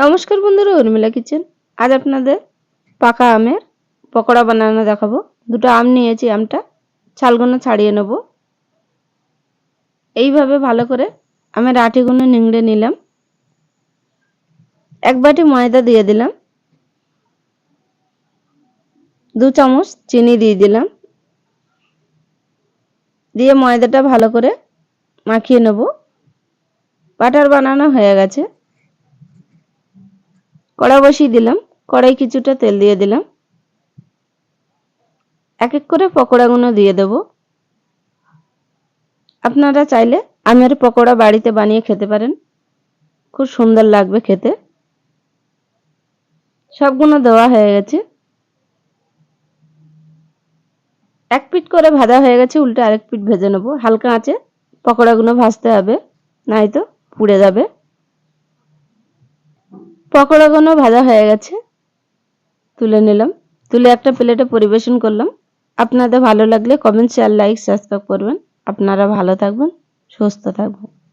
নমস্কার বন্ধুরা, উর্মিলা কিচেন। আজ আপনাদের পাকা আমের পকোড়া বানানো দেখাবো। দুটো আম নিয়েছি আমটা। ছালগুলো ছাড়িয়ে নেব। এইভাবে ভালো করে আমের আটিগুলো নিংড়ে নিলাম। এক বাটি ময়দা দিয়ে দিলাম। দু চামচ চিনি দিয়ে দিলাম। দিয়ে ময়দাটা ভালো করে মাখিয়ে নেব। বাটার বানানো হয়ে গেছে। কড়া বসিয়ে দিলাম। কড়াই কিছুটা তেল দিয়ে দিলাম। এক এক করে পকোড়াগুলো দিয়ে দেব। আপনারা চাইলে আমের পকোড়া বাড়িতে বানিয়ে খেতে পারেন। খুব সুন্দর লাগবে খেতে। সবগুলো দেওয়া হয়ে গেছে। এক পিট করে ভাজা হয়ে গেছে। উল্টে আরেক পিট ভেজে নেব। হালকা আঁচে পকোড়াগুলো ভাজতে হবে নাই তো পুড়ে যাবে। পকোড়াগুলো ভাজা হয়ে গেছে। তুলে নিলাম। তুলে একটা প্লেটে পরিবেশন করলাম। আপনাদের ভালো লাগলে কমেন্ট শেয়ার লাইক সাবস্ক্রাইব করবেন। আপনারা ভালো থাকবেন, সুস্থ থাকবেন।